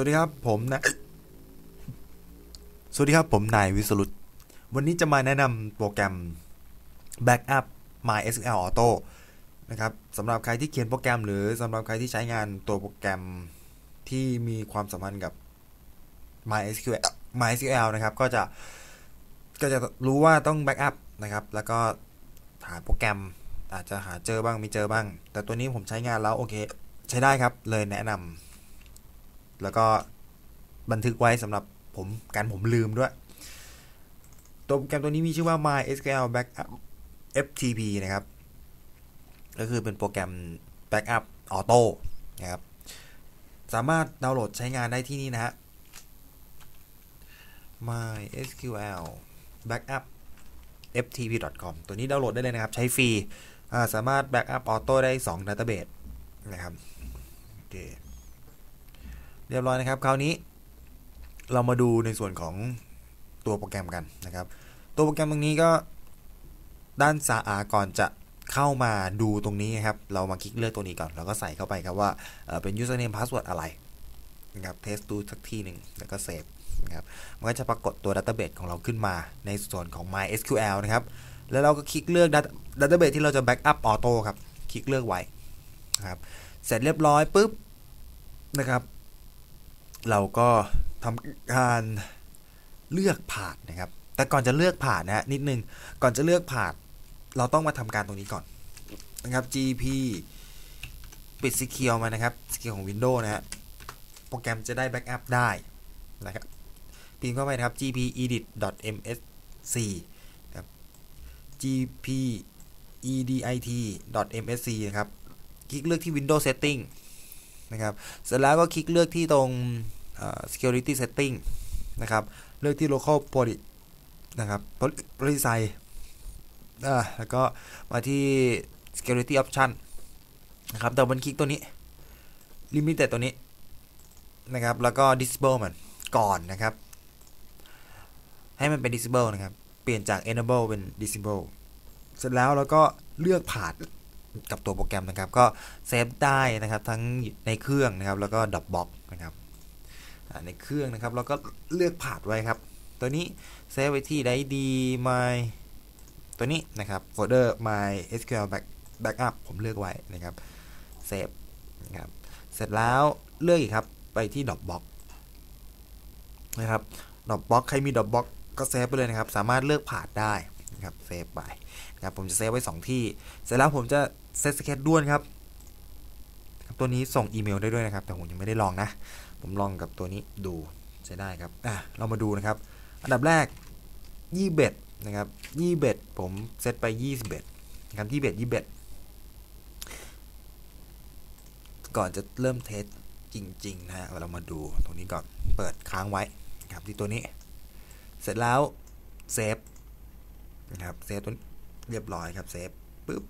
วัสดีครับผมนะ สวัสดีครับผมนายวิสรุต วันนี้จะมาแนะนำโปรแกรม Backup MySQL Auto นะครับสำหรับใครที่เขียนโปรแกรม หรือสำหรับใครที่ใช้งานตัวโปรแกรมที่มีความสัมพันธ์กับ MySQL MySQL นะครับ ก็จะก็จะรู้ว่าต้อง Backup นะครับ แล้วก็หาโปรแกรมอาจจะหาเจอบ้างไม่เจอบ้าง แต่ตัวนี้ผมใช้งานแล้วโอเค ใช้ได้ครับเลยแนะนำ แล้วก็บันทึกไว้สำหรับผมการผมลืมด้วย ตัวโปรแกรมตัวนี้มีชื่อว่า MySQL Backup FTP นะครับ ก็คือเป็นโปรแกรม Backup Auto นะครับ สามารถดาวน์โหลดใช้งานได้ที่นี่นะฮะ MySQL Backup ftp.com ตัวนี้ดาวน์โหลดได้เลยนะครับ ใช้ฟรี สามารถ Backup Auto ได้2 Database นะครับโอเค เรียบร้อยนะครับ คราวนี้เรามาดูในส่วนของตัวโปรแกรมกันนะครับ ตัวโปรแกรมตรงนี้ก็ด้านซ้าก่อนจะเข้ามาดูตรงนี้ครับ เรามาคลิกเลือกตัวนี้ก่อนเราก็ใส่เข้าไปครับว่าเป็น username password อะไรนะครับเทสดูสักที่หนึ่งแล้วก็เซฟนะครับมันก็จะปรากฏตัว database ของเราขึ้นมาในส่วนของ MySQL นะครับ แล้วเราก็คลิกเลือก database ที่เราจะ backup auto ครับ คลิกเลือกไว้นะครับ เสร็จเรียบร้อยปุ๊บนะครับ เราก็ทำการเลือกผ่านนะครับ แต่ก่อนจะเลือกผ่านนะฮะนิดนึง ก่อนจะเลือกผ่านเราต้องมาทำการตรงนี้ก่อนนะครับ gp ปิด secure มานะครับ secure ของ Windows นะฮะ โปรแกรมจะได้ backup ได้นะครับ พิมพ์เข้าไปนะครับ gp edit msc ครับ gp edit msc นะครับ คลิกเลือกที่ Windows Setting นะครับ เสร็จแล้วก็คลิกเลือกที่ตรง security setting นะครับ เลือกที่ local poly นะครับ polysi อ่าแล้วก็มาที่ security option นะครับแต่บันคลิกตัวนี้ limited ตัวนี้นะครับ แล้วก็ disable มันก่อนนะครับ ให้มันเป็น disable นะครับ เปลี่ยนจาก enable เป็น disable เสร็จแล้วเราก็เลือกผ่าน กับตัวโปรแกรมนะครับ ก็เซฟได้นะครับทั้งในเครื่องนะครับ แล้วก็ดับบ็อกนะครับในเครื่องนะครับเราก็เลือกผ่านไว้ครับ ตัวนี้เซฟไว้ที่ไดดีมายตัวนี้นะครับโฟลเดอร์ my sql back backup ผมเลือกไว้นะครับเซฟนะครับเสร็จแล้วเลือกอีกครับไปที่ด o บ็อกนะครับด o บ็อกใครมีด o บ็อกก็เซฟไปเลยนะครับ สามารถเลือกผ่านได้ ครับเซฟไปนะครับผมจะเซฟไว้ 2 ที่ เสร็จแล้วผมจะเซตสเก็ตด้วนครับ ตัวนี้ส่งอีเมลได้ด้วยนะครับ แต่ผมยังไม่ได้ลองนะ ผมลองกับตัวนี้ดูใช้ได้ครับอะเรามาดูนะครับ อันดับแรกยี่เบ็ดนะครับยี่เบ็ดผมเซตไปยี่สิบเบ็ดนะครับยี่เบ็ดยี่เบ็ดก่อนจะเริ่มเทสจริงๆนะฮะเรามาดูตรงนี้ก่อนเปิดค้างไว้ครับที่ตัวนี้ เสร็จแล้วเซฟ นะครับเซฟตัวเรียบร้อยครับเซฟปุ๊บ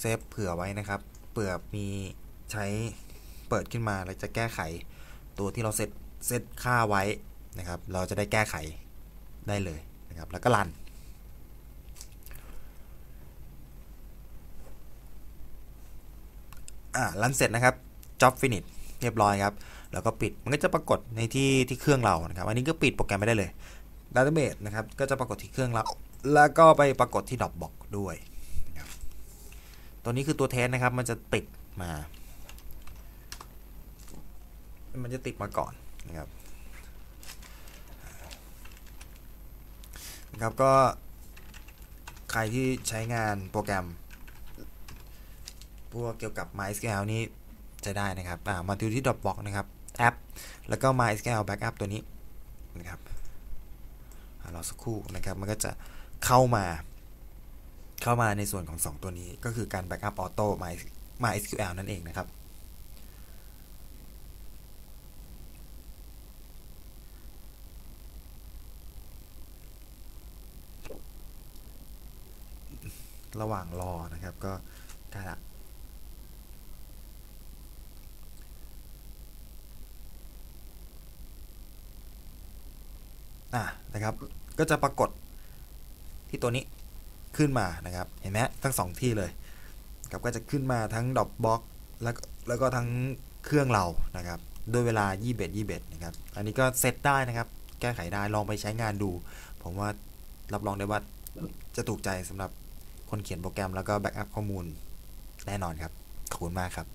เซฟเผื่อไว้นะครับเผื่อมีใช้เปิดขึ้นมาแล้วจะแก้ไขตัวที่เราเซตเซตค่าไว้นะครับ เราจะได้แก้ไขได้เลยนะครับ แล้วก็รันอ่ารันเสร็จนะครับ job finish เรียบร้อยครับ แล้วก็ปิดมันก็จะปรากฏในที่ที่เครื่องเรานะครับ อันนี้ก็ปิดโปรแกรมไม่ได้เลย database นะครับก็จะปรากฏที่เครื่องเราแล้วก็ไปปรากฏที่ Dropbox ด้วยตัวนี้คือตัวเทสนะครับ มันจะติดมา มันจะติดมาก่อนนะครับนะครับก็ใครที่ใช้งานโปรแกรม พวกเกี่ยวกับ MySQL นี้จะได้นะครับ มาดูที่ Dropbox นะครับ แอป แล้วก็ MySQL Backup ตัวนี้นะครับ รอสักครู่นะครับ มันก็จะเข้ามาเข้ามาในส่วนของ 2 ตัวนี้ก็คือการ Backup Auto My MySQL นั่นเองนะครับ ระหว่างรอนะครับก็ได้ล อะนะครับก็จะปรากฏที่ตัวนี้ขึ้นมานะครับ เห็นไหมทั้ง 2 ที่เลยกับก็จะขึ้นมาทั้งดอกบล็อกแล้วแล้วก็ทั้งเครื่องเรานะครับด้วยเวลา 21 21นะครับอันนี้ก็เซตได้นะครับ แก้ไขได้ลองไปใช้งานดู ผมว่ารับรองได้ว่าจะถูกใจสำหรับคนเขียนโปรแกรมแล้วก็แบ็กอัพข้อมูลแน่นอนครับ ขอบคุณมากครับ